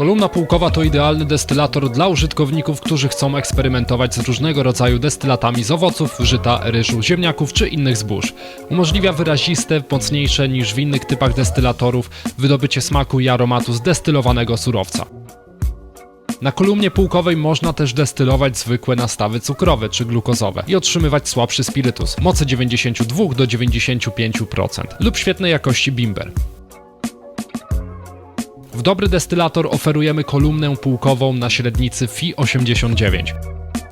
Kolumna półkowa to idealny destylator dla użytkowników, którzy chcą eksperymentować z różnego rodzaju destylatami z owoców, żyta, ryżu, ziemniaków czy innych zbóż. Umożliwia wyraziste, mocniejsze niż w innych typach destylatorów wydobycie smaku i aromatu z destylowanego surowca. Na kolumnie półkowej można też destylować zwykłe nastawy cukrowe czy glukozowe i otrzymywać słabszy spirytus, mocy 92 do 95% lub świetnej jakości bimber. W dobry destylator oferujemy kolumnę półkową na średnicy FI 89.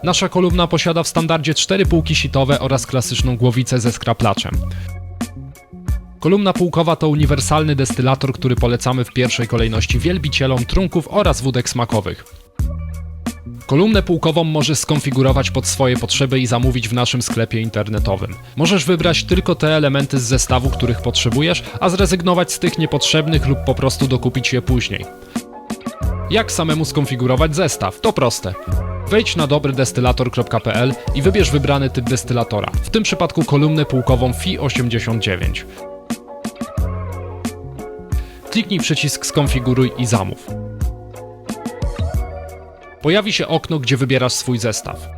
Nasza kolumna posiada w standardzie 4 półki sitowe oraz klasyczną głowicę ze skraplaczem. Kolumna półkowa to uniwersalny destylator, który polecamy w pierwszej kolejności wielbicielom trunków oraz wódek smakowych. Kolumnę półkową możesz skonfigurować pod swoje potrzeby i zamówić w naszym sklepie internetowym. Możesz wybrać tylko te elementy z zestawu, których potrzebujesz, a zrezygnować z tych niepotrzebnych lub po prostu dokupić je później. Jak samemu skonfigurować zestaw? To proste. Wejdź na dobrydestylator.pl i wybierz wybrany typ destylatora, w tym przypadku kolumnę półkową FI 89. Kliknij przycisk Skonfiguruj i zamów. Pojawi się okno, gdzie wybierasz swój zestaw.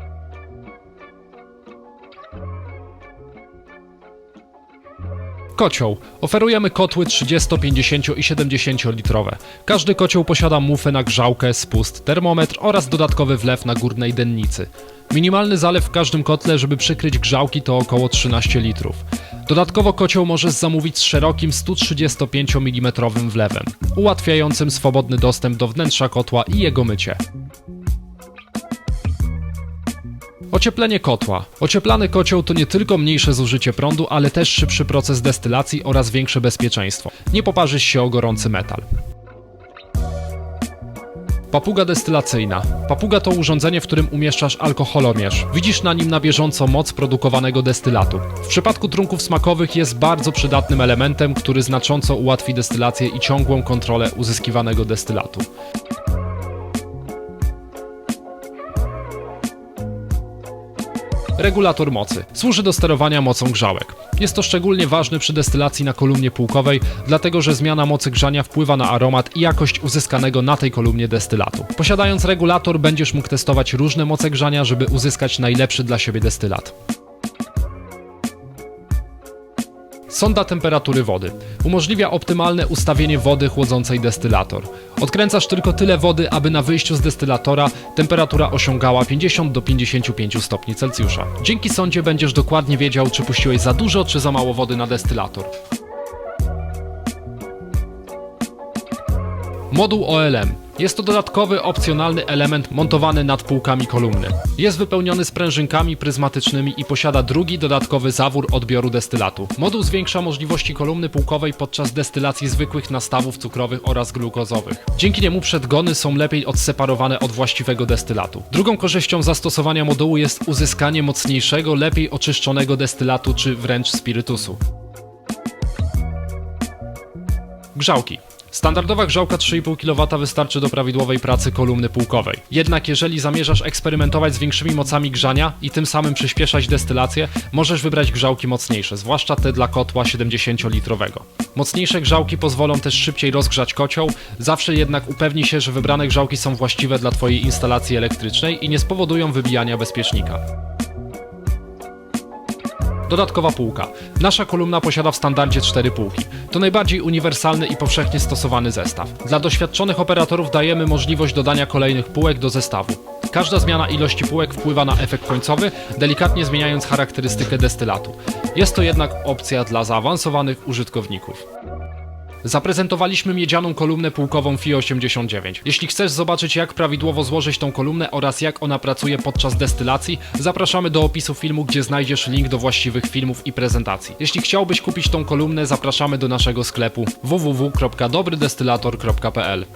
Kocioł. Oferujemy kotły 30, 50 i 70 litrowe. Każdy kocioł posiada mufę na grzałkę, spust, termometr oraz dodatkowy wlew na górnej dennicy. Minimalny zalew w każdym kotle, żeby przykryć grzałki to około 13 litrów. Dodatkowo kocioł możesz zamówić z szerokim 135 mm wlewem, ułatwiającym swobodny dostęp do wnętrza kotła i jego mycie. Ocieplenie kotła. Ocieplany kocioł to nie tylko mniejsze zużycie prądu, ale też szybszy proces destylacji oraz większe bezpieczeństwo. Nie poparzysz się o gorący metal. Papuga destylacyjna. Papuga to urządzenie, w którym umieszczasz alkoholomierz. Widzisz na nim na bieżąco moc produkowanego destylatu. W przypadku trunków smakowych jest bardzo przydatnym elementem, który znacząco ułatwi destylację i ciągłą kontrolę uzyskiwanego destylatu. Regulator mocy. Służy do sterowania mocą grzałek. Jest to szczególnie ważne przy destylacji na kolumnie półkowej, dlatego że zmiana mocy grzania wpływa na aromat i jakość uzyskanego na tej kolumnie destylatu. Posiadając regulator będziesz mógł testować różne moce grzania, żeby uzyskać najlepszy dla siebie destylat. Sonda temperatury wody. Umożliwia optymalne ustawienie wody chłodzącej destylator. Odkręcasz tylko tyle wody, aby na wyjściu z destylatora temperatura osiągała 50 do 55 stopni Celsjusza. Dzięki sondzie będziesz dokładnie wiedział, czy puściłeś za dużo, czy za mało wody na destylator. Moduł OLM. Jest to dodatkowy, opcjonalny element montowany nad półkami kolumny. Jest wypełniony sprężynkami pryzmatycznymi i posiada drugi dodatkowy zawór odbioru destylatu. Moduł zwiększa możliwości kolumny półkowej podczas destylacji zwykłych nastawów cukrowych oraz glukozowych. Dzięki niemu przedgony są lepiej odseparowane od właściwego destylatu. Drugą korzyścią zastosowania modułu jest uzyskanie mocniejszego, lepiej oczyszczonego destylatu czy wręcz spirytusu. Grzałki. Standardowa grzałka 3,5 kW wystarczy do prawidłowej pracy kolumny półkowej. Jednak jeżeli zamierzasz eksperymentować z większymi mocami grzania i tym samym przyspieszać destylację, możesz wybrać grzałki mocniejsze, zwłaszcza te dla kotła 70-litrowego. Mocniejsze grzałki pozwolą też szybciej rozgrzać kocioł, zawsze jednak upewnij się, że wybrane grzałki są właściwe dla Twojej instalacji elektrycznej i nie spowodują wybijania bezpiecznika. Dodatkowa półka. Nasza kolumna posiada w standardzie 4 półki. To najbardziej uniwersalny i powszechnie stosowany zestaw. Dla doświadczonych operatorów dajemy możliwość dodania kolejnych półek do zestawu. Każda zmiana ilości półek wpływa na efekt końcowy, delikatnie zmieniając charakterystykę destylatu. Jest to jednak opcja dla zaawansowanych użytkowników. Zaprezentowaliśmy miedzianą kolumnę półkową FI 89. Jeśli chcesz zobaczyć jak prawidłowo złożyć tą kolumnę oraz jak ona pracuje podczas destylacji, zapraszamy do opisu filmu, gdzie znajdziesz link do właściwych filmów i prezentacji. Jeśli chciałbyś kupić tą kolumnę, zapraszamy do naszego sklepu www.dobrydestylator.pl.